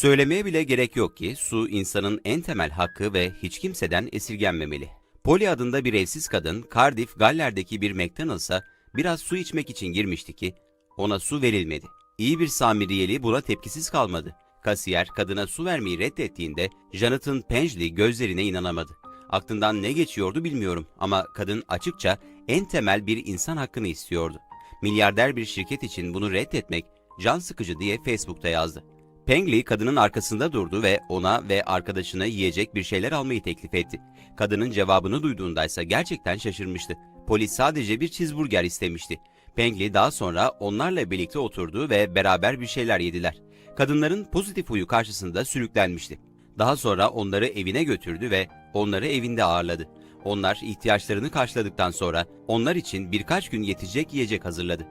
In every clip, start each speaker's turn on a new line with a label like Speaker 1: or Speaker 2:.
Speaker 1: Söylemeye bile gerek yok ki su insanın en temel hakkı ve hiç kimseden esirgenmemeli. Polly adında bir evsiz kadın Cardiff, Galler'deki bir McDonald's'a biraz su içmek için girmişti ki ona su verilmedi. İyi bir Samiriyeli buna tepkisiz kalmadı. Kasiyer kadına su vermeyi reddettiğinde Jonathan Pengley gözlerine inanamadı. Aklından ne geçiyordu bilmiyorum ama kadın açıkça en temel bir insan hakkını istiyordu. Milyarder bir şirket için bunu reddetmek can sıkıcı diye Facebook'ta yazdı. Pengley kadının arkasında durdu ve ona ve arkadaşına yiyecek bir şeyler almayı teklif etti. Kadının cevabını duyduğundaysa gerçekten şaşırmıştı. Polis sadece bir cheeseburger istemişti. Pengley daha sonra onlarla birlikte oturdu ve beraber bir şeyler yediler. Kadınların pozitif huyu karşısında sürüklenmişti. Daha sonra onları evine götürdü ve onları evinde ağırladı. Onlar ihtiyaçlarını karşıladıktan sonra onlar için birkaç gün yetecek yiyecek hazırladı.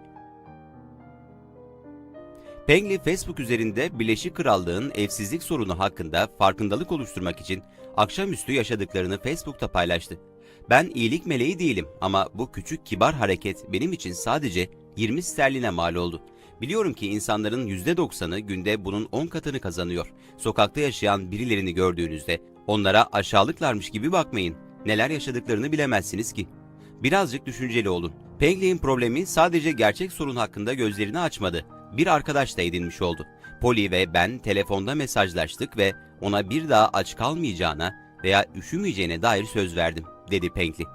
Speaker 1: Pengley Facebook üzerinde Birleşik Krallığın evsizlik sorunu hakkında farkındalık oluşturmak için akşamüstü yaşadıklarını Facebook'ta paylaştı. Ben iyilik meleği değilim ama bu küçük kibar hareket benim için sadece 20 sterline mal oldu. Biliyorum ki insanların %90'ı günde bunun 10 katını kazanıyor. Sokakta yaşayan birilerini gördüğünüzde onlara aşağılıklarmış gibi bakmayın. Neler yaşadıklarını bilemezsiniz ki. Birazcık düşünceli olun. Pengley'in problemi sadece gerçek sorun hakkında gözlerini açmadı. Bir arkadaş da edinmiş oldu. Polly ve ben telefonda mesajlaştık ve ona bir daha aç kalmayacağına veya üşümeyeceğine dair söz verdim, dedi Pengley.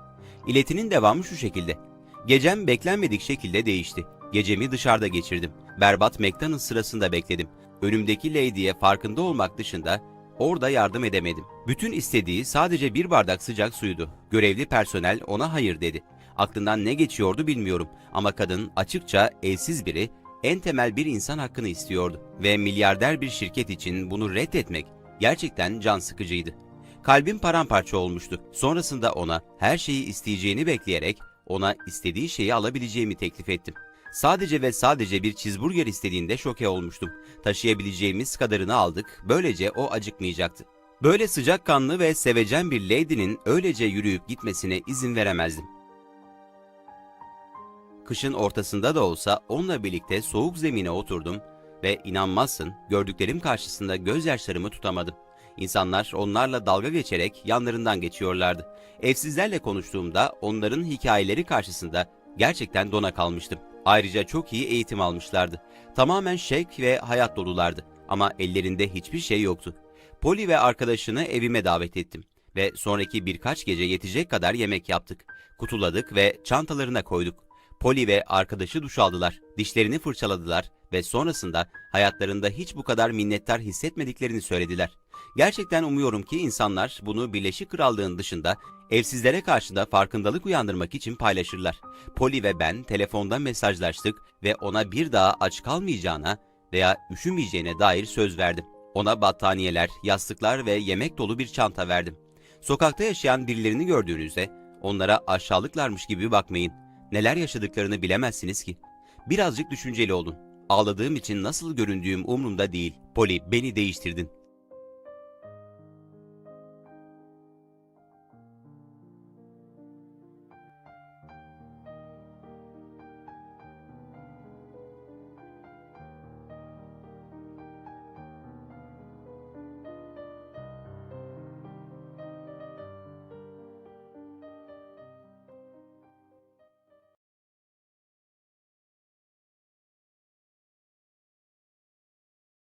Speaker 1: İletinin devamı şu şekilde. Gecem beklenmedik şekilde değişti. Gecemi dışarıda geçirdim. Berbat McDonald's sırasında bekledim. Önümdeki lady'ye farkında olmak dışında orada yardım edemedim. Bütün istediği sadece bir bardak sıcak suydu. Görevli personel ona hayır dedi. Aklından ne geçiyordu bilmiyorum ama kadın açıkça evsiz biri en temel bir insan hakkını istiyordu ve milyarder bir şirket için bunu reddetmek gerçekten can sıkıcıydı. Kalbim paramparça olmuştu. Sonrasında ona her şeyi isteyeceğini bekleyerek ona istediği şeyi alabileceğimi teklif ettim. Sadece ve sadece bir cheeseburger istediğinde şoke olmuştum. Taşıyabileceğimiz kadarını aldık, böylece o acıkmayacaktı. Böyle sıcakkanlı ve sevecen bir lady'nin öylece yürüyüp gitmesine izin veremezdim. Kışın ortasında da olsa onunla birlikte soğuk zemine oturdum ve inanmazsın gördüklerim karşısında gözyaşlarımı tutamadım. İnsanlar onlarla dalga geçerek yanlarından geçiyorlardı. Evsizlerle konuştuğumda onların hikayeleri karşısında gerçekten dona kalmıştım. Ayrıca çok iyi eğitim almışlardı. Tamamen şevk ve hayat dolulardı ama ellerinde hiçbir şey yoktu. Polly ve arkadaşını evime davet ettim ve sonraki birkaç gece yetecek kadar yemek yaptık. Kutuladık ve çantalarına koyduk. Polly ve arkadaşı duş aldılar, dişlerini fırçaladılar ve sonrasında hayatlarında hiç bu kadar minnettar hissetmediklerini söylediler. Gerçekten umuyorum ki insanlar bunu Birleşik Krallığın dışında evsizlere karşı da farkındalık uyandırmak için paylaşırlar. Polly ve ben telefonda mesajlaştık ve ona bir daha aç kalmayacağına veya üşümeyeceğine dair söz verdim. Ona battaniyeler, yastıklar ve yemek dolu bir çanta verdim. Sokakta yaşayan birilerini gördüğünüzde onlara aşağılıklarmış gibi bakmayın. Neler yaşadıklarını bilemezsiniz ki. Birazcık düşünceli olun. Ağladığım için nasıl göründüğüm umurumda değil. Polly beni değiştirdin.